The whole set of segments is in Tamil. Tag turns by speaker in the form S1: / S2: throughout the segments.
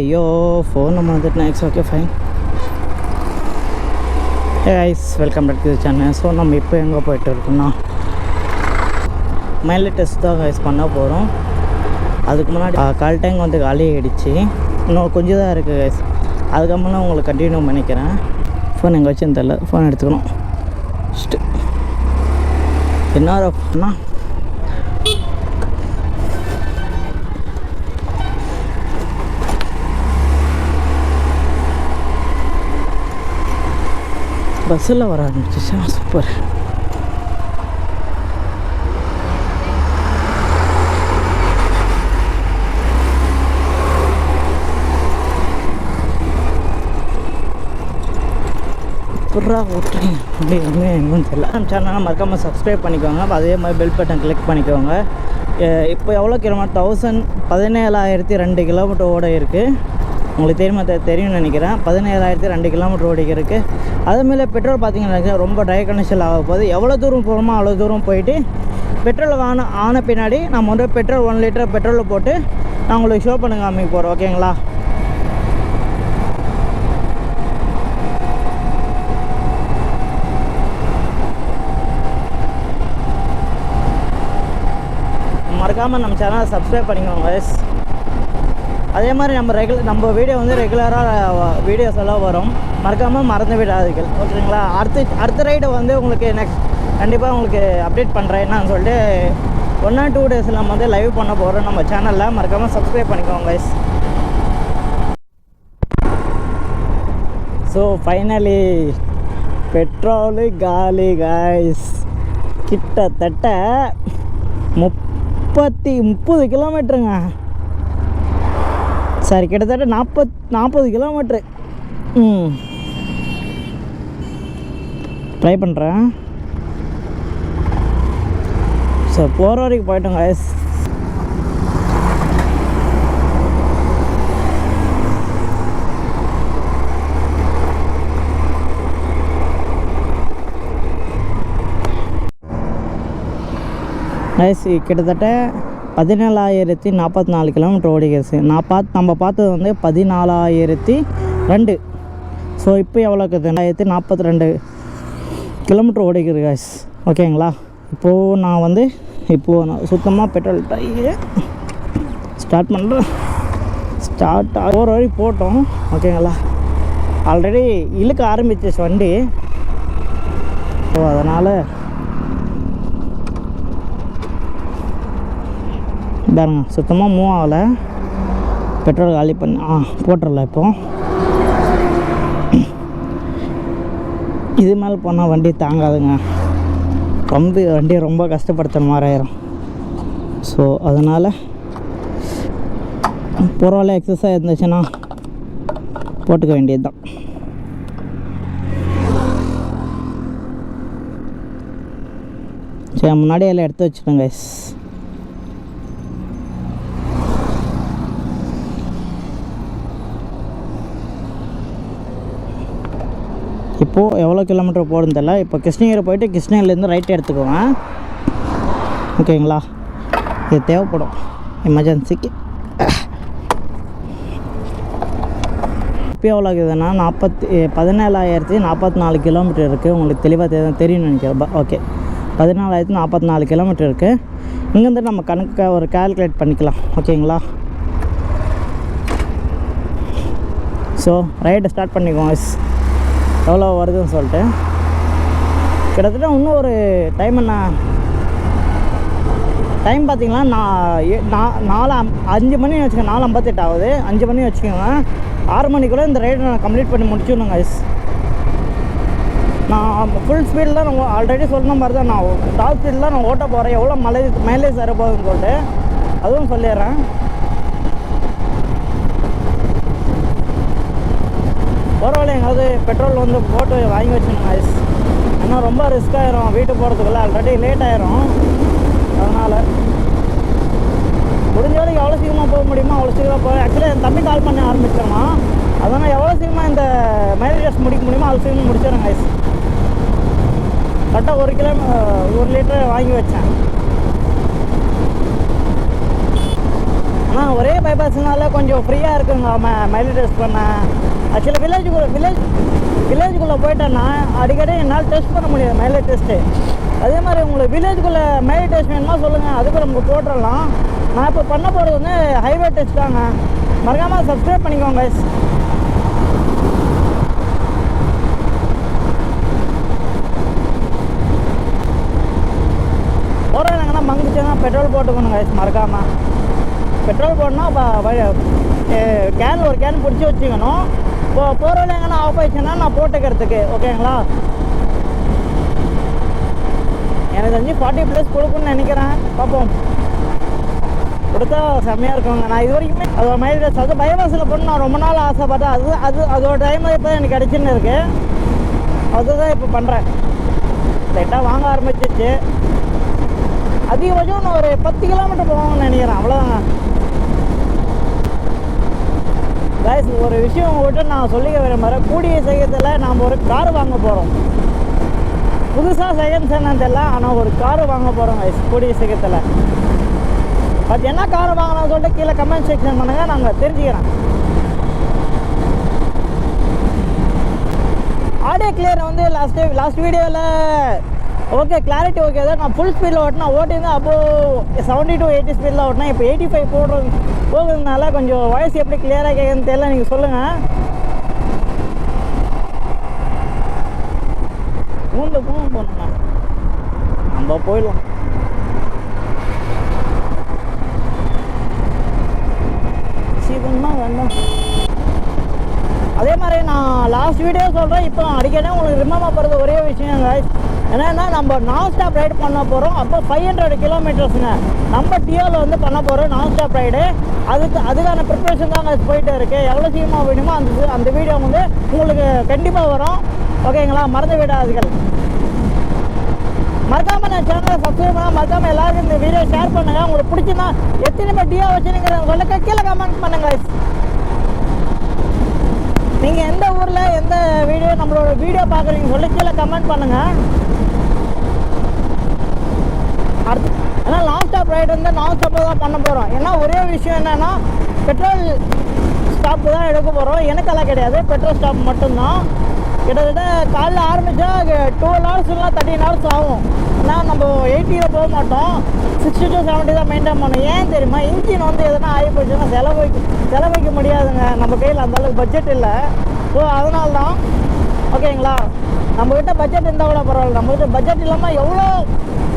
S1: ஐயோ ஃபோன் நம்ம வந்துட்டு next okay fine hey guys welcome back to channel so நம்ம இப்போ எங்கே போயிட்டு இருக்கோம்னா மைல் டெஸ்ட் தான் ஐஸ் பண்ண போகிறோம் அதுக்கு முன்னாடி கால் டேங்க் வந்து காலி ஆகிடுச்சு இன்னும் கொஞ்சம் தான் இருக்குது ஐஸ் அதுக்கப்புறம் உங்களுக்கு கண்டினியூ பண்ணிக்கிறேன். ஃபோன் எங்கே வச்சுன்னு தெரில ஃபோன் எடுத்துக்கணும். ஃபஸ்ட்டு என்ன அப்படின்னா பஸ்ஸில் வர ஆரம்பிச்சிச்சா. சூப்பர் புறா ஓட்டுறீங்க. அப்படின்னு எங்கன்னு தெரியல. நம்ம சேனலை மறக்காமல் சப்ஸ்கிரைப் பண்ணிக்கோங்க. அதே மாதிரி பெல் பட்டன் கிளிக் பண்ணிக்கோங்க. இப்போ எவ்வளோ கிலோமீட்டர் தௌசண்ட் பதினேழாயிரத்தி ரெண்டு கிலோமீட்டர் ஓட இருக்குது உங்களுக்கு தெரியுமா தெரியும்னு நினைக்கிறேன். பதினேழாயிரத்தி ரெண்டு கிலோமீட்டர் ஓடிக்கிறதுக்கு. இருக்குது அதுமாரி பெட்ரோல் பார்த்தீங்கன்னா ரொம்ப டை கனெக்ஷன் ஆக போகுது. எவ்வளோ தூரம் போகிறோமோ அவ்வளோ தூரம் போயிட்டு பெட்ரோல் ஆன ஆன பின்னாடி நம்ம வந்து பெட்ரோல் ஒன் லிட்டர் பெட்ரோலில் போட்டு நான் உங்களுக்கு ஷோ பண்ணுங்க அமைக்க போகிறோம் ஓகேங்களா மறக்காமல் நம்ம சேனலை சப்ஸ்கிரைப் பண்ணிக்கோங்க. அதே மாதிரி நம்ம ரெகுலர் நம்ம வீடியோ வந்து ரெகுலராக வீடியோஸ் எல்லாம் வரும். மறக்காமல் மறந்து விடாதீர்கள். ஓகேங்களா? அடுத்த அடுத்த ரைடு வந்து உங்களுக்கு நெக்ஸ்ட் கண்டிப்பாக உங்களுக்கு அப்டேட் பண்ணுறேன் என்னன்னு சொல்லிட்டு ஒன் ஆர் டூ டேஸில் நம்ம வந்து லைவ் பண்ண போகிறோம் நம்ம சேனலில் மறக்காமல் சப்ஸ்கிரைப் பண்ணிக்கோங்க கைஸ் ஸோ ஃபைனலி பெட்ரோலு காலி காய்ஸ் கிட்டத்தட்ட முப்பத்தி முப்பது கிலோமீட்டருங்க சார் கிட்டத்தட்ட நாற்பத் நாற்பது கிலோமீட்ரு ம். ட்ரை பண்ணுறேன் சார் போகிற வரைக்கும் போயிட்டோம் guys. நைஸ் கிட்டத்தட்ட பதினேழாயிரத்தி நாற்பத்தி நாலு கிலோமீட்டர் ஓடிக்கிறது நான் பார்த்து நம்ம பார்த்தது வந்து பதினாலாயிரத்தி ரெண்டு. ஸோ இப்போ எவ்வளோ இருக்குது? ரெண்டாயிரத்தி நாற்பத்தி ரெண்டு கிலோமீட்டர் ஓடிக்கிறது காய்ஸ் ஓகேங்களா? இப்போது நான் வந்து இப்போது நான் சுத்தமாக பெட்ரோல் டையே ஸ்டார்ட் பண்ணுறேன் ஸ்டார்ட் ஒரு வரைக்கும் போட்டோம். ஓகேங்களா? ஆல்ரெடி இழுக்க ஆரம்பிச்சிச்சு வண்டி. ஸோ அதனால் பாருங்க சுத்தமாக மூவ் ஆகலை. பெட்ரோல் காலி பண்ணி ஆ போட்டுடல இப்போ. இது மேலே போனால் வண்டி தாங்காதுங்க. ரொம்ப வண்டியை ரொம்ப கஷ்டப்படுத்துகிற மாதிரி ஆயிரும். ஸோ அதனால் பரவாயில்ல எக்ஸசைஸ் இருந்துச்சுன்னா போட்டுக்க வேண்டியது தான் சரி முன்னாடியே எல்லாம் எடுத்து வச்சுட்டேன் இப்போது எவ்வளோ கிலோமீட்டர் போடுன்னு தெரியல. இப்போ கிருஷ்ணகிரி போயிட்டு கிருஷ்ணகிரிலேருந்து ரைட் எடுத்துக்கோங்க. ஓகேங்களா? இது தேவைப்படும். எமர்ஜென்சிக்கு இப்போ எவ்வளோ இருக்குதுன்னா நாற்பத்தி பதினேழாயிரத்தி நாற்பத்தி நாலு கிலோமீட்டர் இருக்குது உங்களுக்கு தெளிவாக தெரி தெரியும்னு நினைக்கிறேன். ஓகே. பதினாலாயிரத்தி நாற்பத்தி நாலு கிலோமீட்டர் இருக்குது இங்கேருந்து நம்ம கணக்கு ஒரு கால்குலேட் பண்ணிக்கலாம். ஓகேங்களா? ஸோ ரைடை ஸ்டார்ட் பண்ணிக்கோங்க guys. எவ்வளோ வருதுன்னு சொல்லிட்டு. கிட்டத்தட்ட இன்னும் ஒரு டைம் என்ன? டைம் பார்த்தீங்கன்னா நான் ஏ- நா- நாலு அம்- அஞ்சு மணி வச்சுக்கோங்க நாலு ஐம்பத்தெட்டு ஆகுது. அஞ்சு மணி வச்சுக்கோங்க. ஆறு மணிக்குள்ளே இந்த ரைடை நான் கம்ப்ளீட் பண்ணி முடிச்சிடணும் கைஸ் நான் ஃபுல் ஸ்பீடில் நான் ஆல்ரெடி சொன்ன மாதிரி தான் நான் டாப் ஸ்பீடில் நான் ஓட்ட போகிறேன் எவ்வளோ மலை மைலேஜ் தர போகுதுன்னு சொல்லிட்டு அதுவும் சொல்லிடுறேன். அதாவது பெட்ரோல் வந்து போட்டு வாங்கி வச்சுக்கணும் ஐஸ் ஏன்னா ரொம்ப ரிஸ்க் ஆயிரும். வீட்டுக்கு போகிறதுக்குள்ள ஆல்ரெடி லேட் ஆயிரும். அதனால் முடிஞ்ச வரைக்கும் எவ்வளோ சீக்கிரமாக போக முடியுமோ? அவ்வளோ சீக்கிரமாக போக ஆக்சுவலி என் தம்பி கால் பண்ண ஆரம்பிச்சிடலாம் அதனால் எவ்வளோ சீக்கிரமாக இந்த மைலேஜ் டெஸ்ட் முடிக்க முடியுமோ அவ்வளோ சீக்கிரம் முடிச்சிடுறேன் ஐஸ் கரெக்டாக ஒரு கிலோ ஒரு லிட்டர் வாங்கி வச்சேன். ஆனால் ஒரே பைபாஸ்னால கொஞ்சம் ஃப்ரீயாக இருக்குங்க. அவன் மைலேஜ் டெஸ்ட் பண்ண. ஆக்சுவலாக வில்லேஜுக்குள்ளே வில்லேஜ் வில்லேஜுக்குள்ளே போயிட்டேன்னா அடிக்கடி என்னால் டெஸ்ட் பண்ண முடியாது மைலேஜ் டெஸ்ட்டு அதே மாதிரி உங்களுக்கு வில்லேஜுக்குள்ளே மைலேஜ் டெஸ்ட் வேணுமா சொல்லுங்கள் அதுக்கு நமக்கு போட்டுடலாம் நான் இப்போ பண்ண போகிறது வந்து ஹைவே டெஸ்ட் தாங்க. மறக்காமல் சப்ஸ்கிரைப் பண்ணிக்கோங்க guys. போகிறவங்கன்னா தான் பெட்ரோல் போட்டுக்கணும் கைஸ் மறக்காமல் பெட்ரோல் போடணும் கேன் ஒரு கேன் பிடிச்சி வச்சுக்கணும். இப்போ போகிறவங்க எங்கன்னா ஆஃப் ஆயிடுச்சுன்னா நான் போட்டுக்கிறதுக்கு ஓகேங்களா? எனக்கு தெரிஞ்சு ஃபார்ட்டி ப்ளஸ் கொடுக்குன்னு நினைக்கிறேன். பார்ப்போம். கொடுத்தா செம்மையாக இருக்குங்க. நான் இது வரைக்குமே அதோட மைலேஜ் அது பயோவாஸில் போட்டு நான் ரொம்ப நாள் ஆசைப்பட்டேன். அது அது அதோட டைம் இப்போ எனக்கு கிடச்சின்னு இருக்குது அதுதான் இப்போ பண்ணுறேன் லைட்டாக வாங்க ஆரம்பிச்சிச்சு அதிகபட்சம் நான் ஒரு பத்து கிலோமீட்டர் போவாங்கன்னு நினைக்கிறேன். அவ்வளோதாங்க கைஸ் ஒரு விஷயம் உங்கள்கிட்ட நான் சொல்லிக்க விரும்புகிறேன் கூடிய சீக்கிரத்தில் நாம் ஒரு கார் வாங்க போகிறோம் புதுசாக செகண்ட் செகண்ட் தெரியல ஆனால் ஒரு கார் வாங்க போகிறோம் கைஸ் கூடிய சீக்கிரத்தில். பட் என்ன கார் வாங்கலாம்னு சொல்லிட்டு கீழே கமெண்ட் செக்ஷன் பண்ணுங்கள் நாங்கள் தெரிஞ்சுக்கிறோம் ஆடியோ கிளியர் வந்து லாஸ்ட் லாஸ்ட் வீடியோவில் ஓகே கிளாரிட்டி ஓகே தான். நான் ஃபுல் ஸ்பீடில் ஓட்டினா ஓட்டினா அப்போது செவன்ட்டி டு எயிட்டி ஸ்பீடில் ஓட்டினா இப்போ எயிட்டி ஃபைவ் போடுறது போகிறதுனால கொஞ்சம் வாய்ஸ் எப்படி கிளியராக கேட்குதுன்னு தெரியல. நீங்கள் சொல்லுங்கள் மூணு போகும் போகணுங்க நம்ம போயிடலாம். சீக்கிரமாக வேண்டாம் அதே மாதிரி நான் லாஸ்ட் வீடியோ சொல்கிறேன் இப்போ அடிக்கடி உங்களுக்கு ரிமம்பர் போகிறது ஒரே விஷயம் ஏன்னா நம்ம நான் ஸ்டாப் ரைடு பண்ண போகிறோம் அப்போ ஃபைவ் ஹண்ட்ரட் கிலோமீட்டர்ஸுங்க நம்ம டியோவில் வந்து பண்ண போகிறோம் நான் ஸ்டாப் ரைடு அதுக்கு அதுக்கான ப்ரிப்ரேஷன் தான் guys போயிட்டு இருக்குது எவ்வளோ சீக்கிரமாக வேணுமோ அந்த அந்த வீடியோ வந்து உங்களுக்கு கண்டிப்பாக வரும். ஓகேங்களா மறந்து விடாதீர்கள். மறக்காம நான் சேனலை சப்ஸ்கிரைப் பண்ணால் மறக்காம எல்லாருக்கும் இந்த வீடியோ ஷேர் பண்ணுங்க. உங்களுக்கு பிடிச்சிருந்தா எத்தனை பேர் டியோ வச்சுருங்கிற சொல்லுங்க. கீழே கமெண்ட் பண்ணுங்க நீங்கள் எந்த ஊரில் எந்த வீடியோ நம்மளோட வீடியோ பார்க்குறீங்க சொல்லி கீழே கமெண்ட் பண்ணுங்கள் அடுத்து ஏன்னா லாங் ஸ்டாப் ரைடு வந்து லாங் ஸ்டாப்பில் தான் பண்ண போகிறோம் ஏன்னா ஒரே விஷயம் என்னென்னா பெட்ரோல் ஸ்டாப்பு தான் எடுக்க போகிறோம் எனக்கெல்லாம் கிடையாது. பெட்ரோல் ஸ்டாப் மட்டும்தான். கிட்டத்தட்ட காலைல ஆரம்பித்தா டுவெல் ஹவர்ஸ் இல்லை தேர்ட்டின் ஹவர்ஸ் ஆகும். ஏன்னா நம்ம எயிட்டியில் போக மாட்டோம். சிக்ஸ்டி டு செவன்ட்டி தான் மெயின்டைன் பண்ணணும் ஏன் தெரியுமா? இன்ஜின் வந்து எதுனா ஆகி போச்சுன்னா செலவைக்கு செலவழிக்க முடியாதுங்க. நம்ம கையில் அந்தளவுக்கு பட்ஜெட் இல்லை. ஸோ அதனால தான் ஓகேங்களா நம்மக்கிட்ட பட்ஜெட் இருந்தால் கூட பரவாயில்ல. நம்மக்கிட்ட பட்ஜெட் இல்லாமல் எவ்வளோ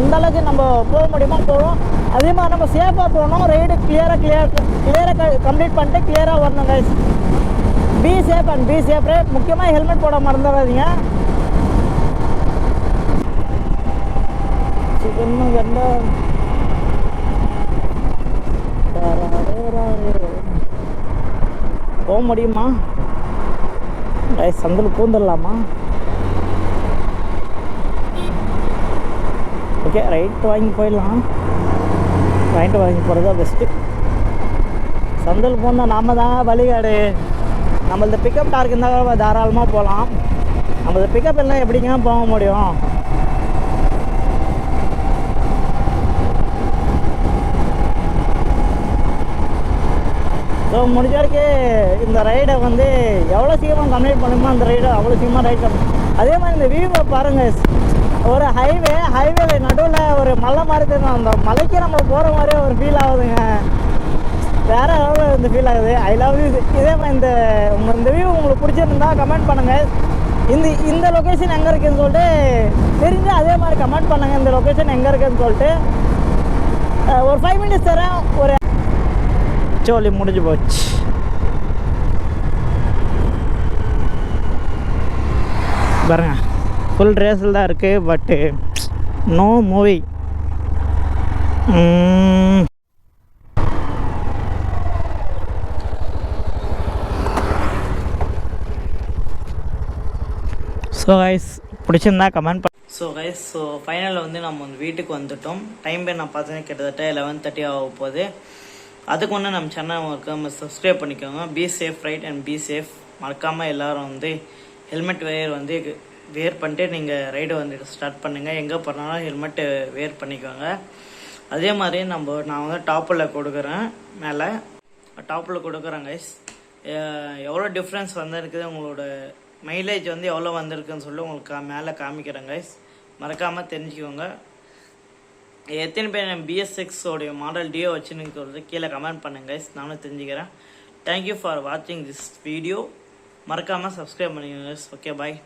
S1: இந்தளவுக்கு நம்ம போக முடியுமோ? போவோம். அதே மாதிரி நம்ம சேஃபாக போகணும். ரைடு கிளியராக கிளியர் கிளியராக கம்ப்ளீட் பண்ணிட்டு கிளியராக வரணும் guys be safe and be safe முக்கியமாக ஹெல்மெட் போட மறந்துடாதீங்க. சிக்கன் கண்டா போக முடியுமா? ரைஸ் சந்தில் பூந்துடலாமா ஓகே ரைட் வாங்கி போயிடலாம். ரைட்டு வாங்கி போகிறது தான் பெஸ்ட்டு சந்தல் போனால் நாம தான் வழிகாடு. நம்மளது பிக்கப் டார்க் இருந்தால் தாராளமாக போகலாம் நம்மளது பிக்கப் எல்லாம் எப்படிங்க போக முடியும்? ஸோ முடிஞ்ச வரைக்கும் இந்த ரைடை வந்து எவ்வளோ சீக்கிரம் கம்ப்ளீட் பண்ணுமோ அந்த ரைடை அவ்வளோ சீக்கிரமாக ரைட் பண்ணணும் அதே மாதிரி இந்த வியூவை பாருங்கள் ஒரு ஹைவே ஹைவேல நடுவில் ஒரு மலை மாதிரி தெரியும் அந்த மலைக்கு நம்ம போகிற மாதிரியே ஒரு ஃபீல் ஆகுதுங்க. வேற லெவலில் இந்த ஃபீல் ஆகுது. ஐ லவ் யூ இதே மாதிரி இந்த உங்கள் இந்த வியூ உங்களுக்கு பிடிச்சிருந்தா கமெண்ட் பண்ணுங்கள் இந்த இந்த லொக்கேஷன் எங்கே இருக்குதுன்னு சொல்லிட்டு தெரிஞ்சு அதே மாதிரி கமெண்ட் பண்ணுங்கள் இந்த லொக்கேஷன் எங்கே இருக்குதுன்னு சொல்லிட்டு. ஒரு ஃபைவ் மினிட்ஸ் தரேன். ஒரு சோலி முடிஞ்சு போச்சு. பாருங்க. ஃபுல் ரேஸில் தான் இருக்குது but no movie so guys பிடிச்சிருந்தா கமெண்ட் பண்ண ஸோ கைஸ் ஸோ ஃபைனலில் வந்து நம்ம வந்து வீட்டுக்கு வந்துட்டோம். டைம் பேர் நான் பார்த்தீங்கன்னா கிட்டத்தட்ட லெவன் தேர்ட்டி ஆக போகுது. அதுக்கு ஒன்று நம்ம சேனல் மறக்காம சப்ஸ்கிரைப் பண்ணிக்கோங்க. Be safe ride and be safe மறக்காமல் எல்லோரும் வந்து ஹெல்மெட் வேர் வந்து வேர் பண்ணிட்டு நீங்கள் ரைடு வந்து ஸ்டார்ட் பண்ணுங்கள் எங்கே போனாலும் ஹெல்மெட்டு வேர் பண்ணிக்கோங்க. அதே மாதிரி நம்ம நான் வந்து டாப்பில் கொடுக்குறேன் மேலே. டாப்பில் கொடுக்குறேன் கைஸ் எவ்வளோ டிஃப்ரென்ஸ் வந்திருக்குது? உங்களோட மைலேஜ் வந்து எவ்வளோ வந்திருக்குன்னு சொல்லி உங்களுக்கு மேலே காமிக்கிறேன் கைஸ் மறக்காமல் தெரிஞ்சுக்கோங்க. எத்தனை பேர் பிஎஸ்எக்ஸோடைய மாடல் டியோ வச்சுன்னு சொல்றது கீழே கமெண்ட் பண்ணுங்க கைஸ் நானும் தெரிஞ்சுக்கிறேன். தேங்க்யூ ஃபார் வாட்சிங் திஸ் வீடியோ மறக்காமல் சப்ஸ்கிரைப் பண்ணிக்கோங்க ஓகே பாய்